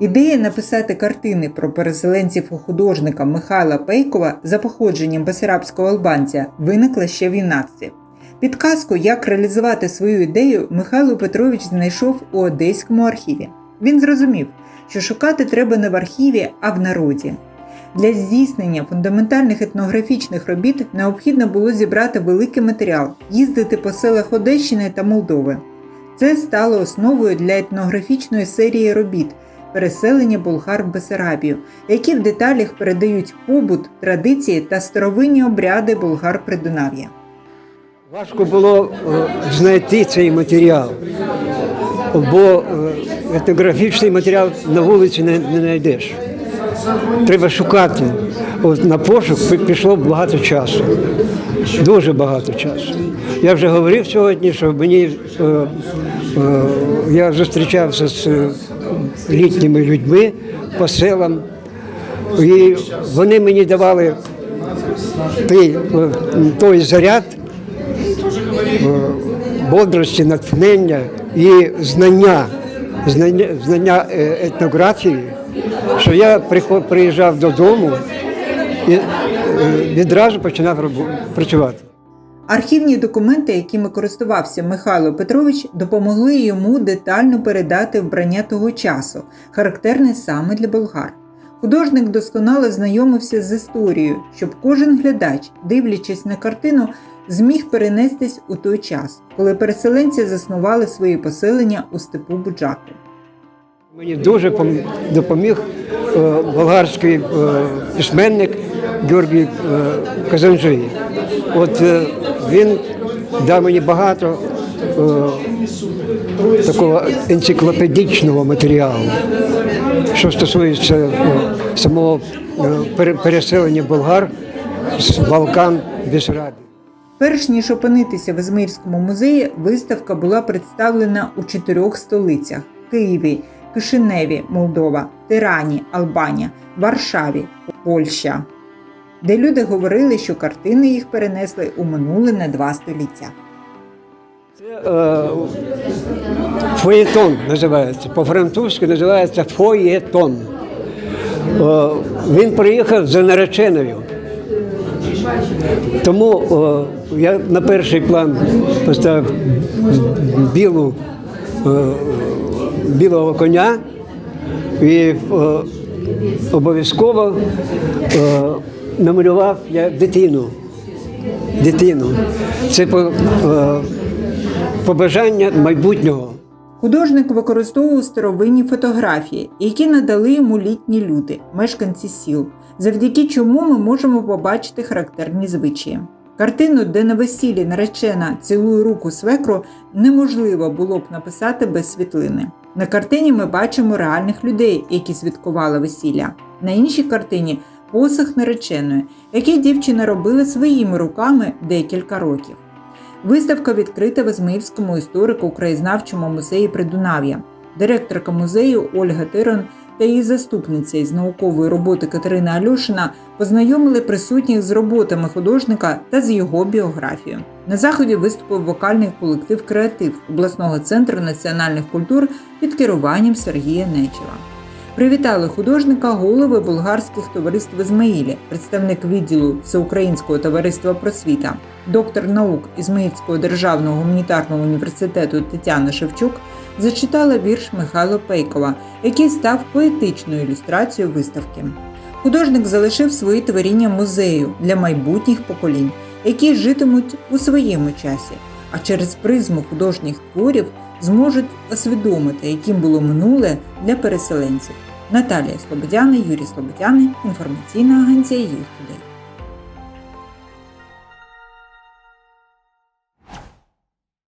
Ідея написати картини про переселенців у художника Михайла Пейкова за походженням бесарабського албанця виникла ще в юнацтві. Підказку, як реалізувати свою ідею, Михайло Петрович знайшов у Одеському архіві. Він зрозумів, що шукати треба не в архіві, а в народі. Для здійснення фундаментальних етнографічних робіт необхідно було зібрати великий матеріал, їздити по селах Одещини та Молдови. Це стало основою для етнографічної серії робіт переселення болгар в Бесарабію, які в деталях передають побут, традиції та старовинні обряди болгар Придунав'я. Важко було е, знайти цей матеріал, бо е, етнографічний матеріал на вулиці не, знайдеш. Треба шукати. От на пошук пішло багато часу. Дуже багато часу. Я вже говорив сьогодні, що мені е, е, я зустрічався з літніми людьми по селам, і вони мені давали той, той заряд бодрості, натхнення і знання, знання, знання е, етнографії, що я приїжджав додому і е, відразу починав працювати. Архівні документи, якими користувався Михайло Петрович, допомогли йому детально передати вбрання того часу, характерне саме для болгар. Художник досконало знайомився з історією, щоб кожен глядач, дивлячись на картину, зміг перенестись у той час, коли переселенці заснували свої поселення у степу Буджаку. Мені дуже пом- допоміг е, болгарський е, письменник Георгій е, Казанжий. От він дав мені багато е, такого енциклопедичного матеріалу, що стосується е, самого е, переселення болгар з Балкан в Перш ніж опинитися в Ізмаїльському музеї, виставка була представлена у чотирьох столицях: Києві, Кишиневі, Молдова, Тирані, Албанія, Варшаві, Польща, де люди говорили, що картини їх перенесли у минуле на два століття. Це е, фоєтон називається. По-французьки називається фоєтон. Е, він приїхав за нареченою. Тому е, я на перший план поставив білу, е, білого коня і е, обов'язково намалював я дитину. Дитину. Це е, побажання майбутнього. Художник використовував старовинні фотографії, які надали йому літні люди, мешканці сіл, завдяки чому ми можемо побачити характерні звичаї. Картину, де на весіллі наречена цілує руку свекру, неможливо було б написати без світлини. На картині ми бачимо реальних людей, які святкували весілля. На іншій картині посох нареченої, який дівчина робила своїми руками декілька років. Виставка відкрита в Ізмаїльському історико-краєзнавчому музеї Придунав'я. Директорка музею Ольга Тирон та її заступниця із наукової роботи Катерина Альошина познайомили присутніх з роботами художника та з його біографією. На заході виступив вокальний колектив Креатив обласного центру національних культур під керуванням Сергія Нечева. Привітали художника голови болгарських товариств Ізмаїлі, представник відділу Всеукраїнського товариства просвіта, доктор наук Ізмаїльського державного гуманітарного університету Тетяна Шевчук зачитала вірш Михайла Пейкова, який став поетичною ілюстрацією виставки. Художник залишив свої творіння музею для майбутніх поколінь, які житимуть у своєму часі, а через призму художніх творів зможуть усвідомити, яким було минуле для переселенців. Наталія Слободяна, Юрій Слободяни, інформаційна агенція «Юхтудей».